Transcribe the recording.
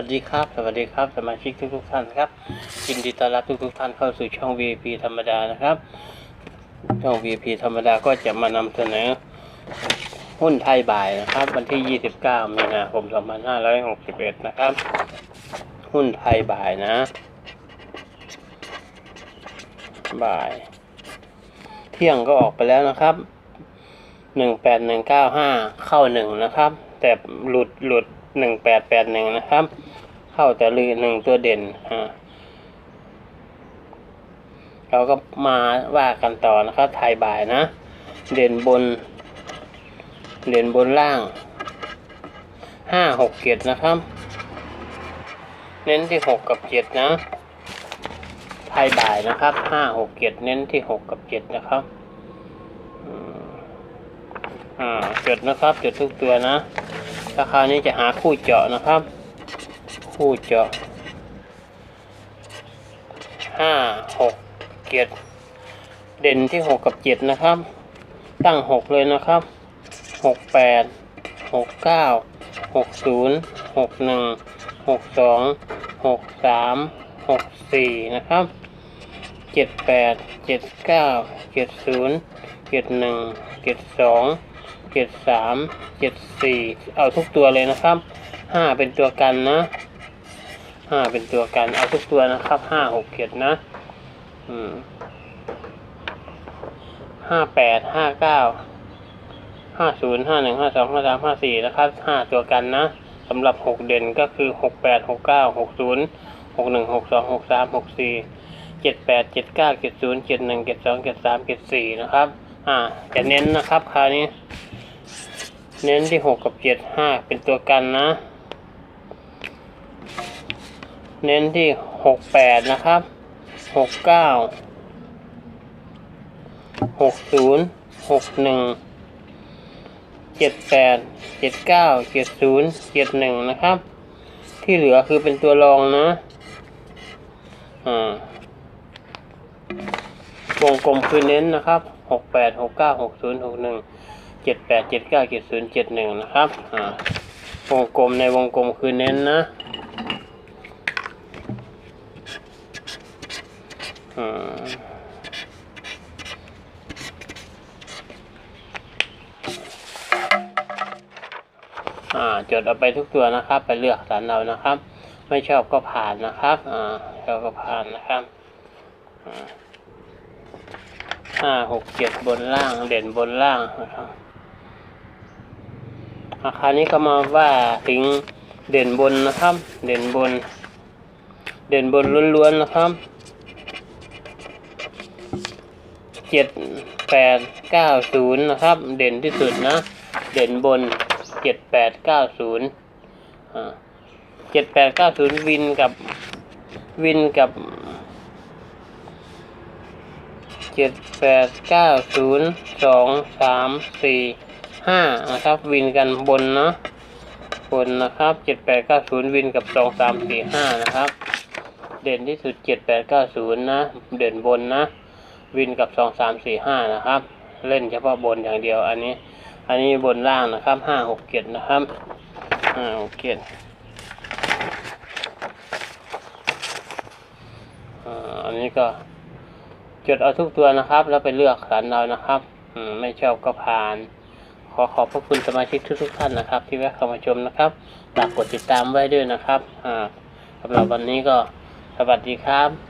วัสดีครับ สวัสดีครับ สมาชิกทุกทุกๆท่านครับยินดีต้อนรับทุกทุกๆท่านเข้าสู่ช่อง VIP ธรรมดานะครับ ช่อง VIP ธรรมดาก็จะมานำเสนอหุ้นไทยบ่ายนะครับ วันที่ 29 มีนาคม 2561 นะครับ หุ้นไทยบ่ายนะ บ่าย เที่ยงก็ออกไปแล้วนะครับหนึ่งแปดหนึ่งเก้าห้าเข้าหนึ่งนะครับ แต่หลุดหลุดหนึ่งแปดแปดหนึ่งนะครับ เข้าแต่ลือหนึ่งตัวเด่นอ่าเราก็มาว่ากันต่อนะครับไทยบ่ายนะ เด่นบน เด่นบนล่างห้าหกเจ็ดนะครับ เน้นที่หกกับเจ็ดนะ ไทยบ่ายนะครับห้าหกเจ็ดเน้นที่หกกับเจ็ดนะครับอ่าจดนะครับจดทุกตัวนะราคานี้จะหาคู่เจาะนะครับ คู่เจาะห้าหกเจ็ดเด่นที่หกกับเจ็ดนะครับ ตั้งหกเลยนะครับหกแปดหกเก้าหกศูนย์หกหนึ่งหกสองหกสามหกสี่นะครับเจ็ดแปดเจ็ดเก้าเจ็ดศูนย์เจ็ดหนึ่งเจ็ดสองเจ็ดสามเจ็ดสี่เอาทุกตัวเลยนะครับห้าเป็นตัวกันนะ ห้าเป็นตัวกันเอาทุกตัวนะครับห้าหกเจ็ดนะ อืมห้าแปดห้าเก้าห้าศูนย์ห้าหนึ่งห้าสองห้าสามห้าสี่นะครับห้าตัวกันนะสำหรับหกเด่นก็คือหกแปดหกเก้าหกศูนย์หกหนึ่งหกสองหกสามหกสี่เจ็ดแปดเจ็ดเก้าเจ็ดศูนย์เจ็ดหนึ่งเจ็ดสองเจ็ดสามเจ็ดสี่นะครับ อ่า จะเน้นนะครับคราวนี้ เน้นที่หกกับเจ็ดห้าเป็นตัวกันนะ เน้นที่หกแปดนะครับหกเก้าหกศูนย์หกหนึ่งเจ็ดแปดเจ็ดเก้าเจ็ดศูนย์เจ็ดหนึ่งนะครับ ที่เหลือคือเป็นตัวรองนะอ่าวงกลมคือเน้นนะครับหกแปดหกเก้าหกศูนย์หกหนึ่งเจ็ดแปดเจ็ดเก้าเจ็ดศูนย์เจ็ดหนึ่งนะครับอ่าวงกลมในวงกลมคือเน้นนะ อ่า อ่า จดเอาไปทุกตัวนะครับ ไปเลือกสรรเอานะครับ ไม่ชอบก็ผ่านนะครับอ่าชอบก็ผ่านนะครับห้าหกเจ็ดบนล่างเด่นบนล่างนะครับอาคราวนี้ก็มาว่าถึงเด่นบนนะครับ เด่นบน เด่นบนล้วนๆนะครับ เจ็ดแปดเก้าศูนย์นะครับ เด่นที่สุดนะ เด่นบนเจ็ดแปดเก้าศูนย์เจ็ดแปดเก้าศูนย์วินกับวินกับเจ็ดแปดเก้าศูนย์สองสามสี่ห้านะครับวินกันบนเนาะบนนะครับเจ็ดแปดเก้าศูนย์วินกับสองสามสี่ห้านะครับ เด่นที่สุดเจ็ดแปดเก้าศูนย์นะ เด่นบนนะ วินกับสองสามสี่ห้านะครับ เล่นเฉพาะบนอย่างเดียวอันนี้ อันนี้บนล่างนะครับห้าหกเจ็ดนะครับห้าหกเจ็ดอ่าอันนี้ก็จดเอาทุกตัวนะครับ แล้วไปเลือกสรรเอานะครับอไม่ชอบก็ผ่าน ขอขอบพระคุณสมาชิกทุกๆท่านนะครับ ที่แวะเข้ามาชมนะครับฝากกดติดตามไว้ด้วยนะครับอ่าสำหรับวันนี้ก็สวัสดีครับ